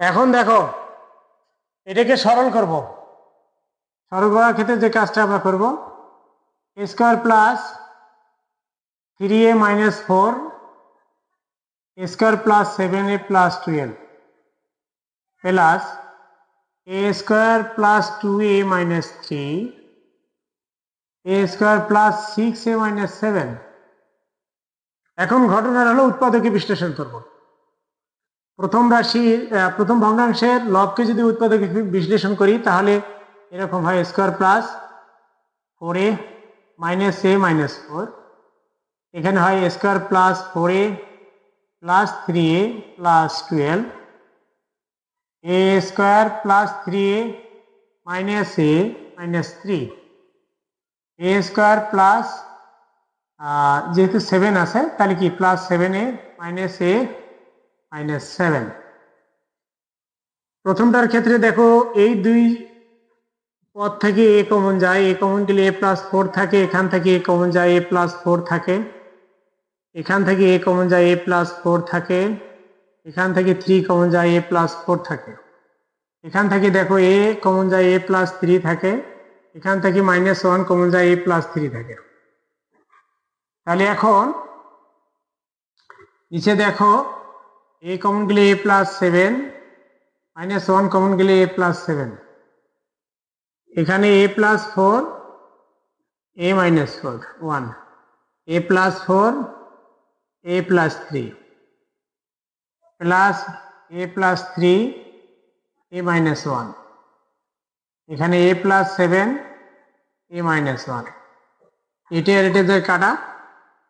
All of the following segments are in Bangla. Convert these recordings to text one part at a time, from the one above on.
এখন দেখো, এটাকে সরল করব। সরল করার ক্ষেত্রে যে কাজটা আমরা করব square plus three a minus four square plus seven a plus twelve plus a square plus two a minus three a square plus six a minus seven এখন ঘটনাটা হলো উৎপাদকে বিশ্লেষণ করব। প্রথম রাশির প্রথম ভগ্নাংশের লবকে যদি উৎপাদকে বিশ্লেষণ করি, তাহলে এরকম হয় square plus four a minus a minus four এখানে হয় square plus four a plus three a plus twelve a square plus three a minus a minus three a square plus যেহেতু সেভেন আছে, তাহলে কি? Plus seven a minus a minus seven প্রথমটার ক্ষেত্রে দেখো, এই দুই পদ থেকে এ কমন যায় এ কমন গেলে এ প্লাস ফোর থাকে, এখান থেকে এ কমন যায় এ প্লাস ফোর থাকে। এখান থেকে এ কমন যায় এ প্লাস ফোর থাকে। এখান থেকে থ্রি কমন যায় এ প্লাস ফোর থাকে। এখান থেকে দেখো এ কমন যায় এ প্লাস থ্রি থাকে। এখান থেকে মাইনাস ওয়ান কমন যায় এ প্লাস থ্রি থাকে। তাহলে এখন নিচে দেখো a common গেলে a plus 7 minus 1 common গেলে a plus 7 এখানে a plus 4 a minus 4 1 a plus 4 a plus 3 plus a plus 3 a minus 1 এখানে a plus 7 a minus 1 এটা আর এটা কাটা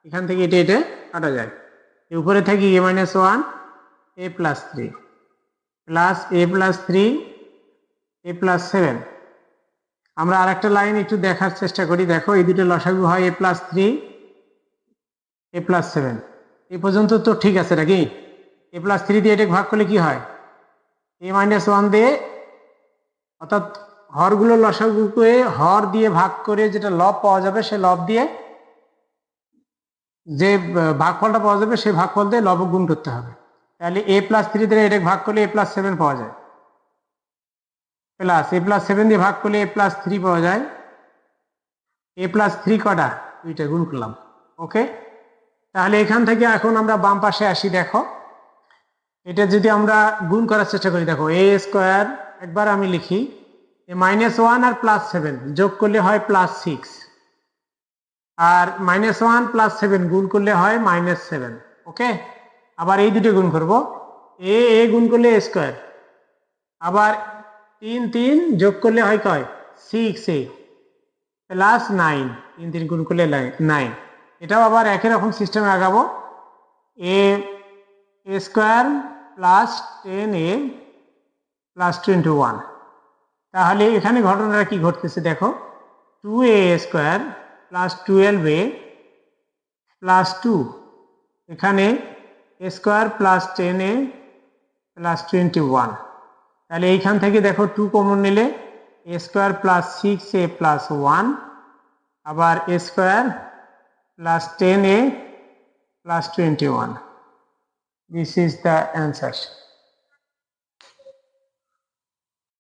এখান থেকে এটা এটা কাটা যায় উপরে থাকি a minus 1 a plus 3 plus a plus 3 a plus 7 আমরা আরেকটা লাইন একটু দেখার চেষ্টা করি। দেখো, এই দুটো লসাগু হয় a plus three a plus seven এ পর্যন্ত তো ঠিক আছে নাকি? এ প্লাস থ্রি দিয়ে এটা ভাগ করলে কি হয়? এ মাইনাস ওয়ান দিয়ে, অর্থাৎ হরগুলো লসাগুকে হর দিয়ে ভাগ করে যেটা লব পাওয়া যাবে, সে লব দিয়ে যে ভাগফলটা পাওয়া যাবে সেই ভাগফল দিয়ে লব গুণ করতে হবে। তাহলে এ প্লাস থ্রি দিয়ে এটা ভাগ করলে এ প্লাস সেভেন পাওয়া যায়। প্লাস এ প্লাস সেভেন দিয়ে ভাগ করলে এ প্লাস থ্রি পাওয়া যায়। এ প্লাস থ্রি কটা? দুইটা গুণ করলাম। ওকে তাহলে এখান থেকে এখন আমরা বাম পাশে আসি, দেখো। এটা যদি আমরা গুণ করার চেষ্টা করি, দেখো এ স্কোয়ার একবার আমি লিখি এ মাইনাস ওয়ান আর প্লাস সেভেন যোগ করলে হয় প্লাস সিক্স আর মাইনাস ওয়ান প্লাস সেভেন গুণ করলে হয় মাইনাস সেভেন ওকে আবার এই দুটো গুণ করব। এ এ গুণ করলে এ স্কোয়ার। আবার তিন তিন যোগ করলে হয় কয়? Six, a. Plus nine. তিন তিন গুণ করলে নাইন। এটাও আবার একই রকম সিস্টেমে আগাবো। A a square plus ten, a plus twenty one. তাহলে এখানে ঘটনাটা কি ঘটতেছে দেখো। Two a square plus twelve a plus two. এখানে square plus ten a plus twenty one তাহলে এইখান থেকে দেখো টু কমন নিলে a square plus six a plus one আবার a square plus ten a plus twenty one this is the answer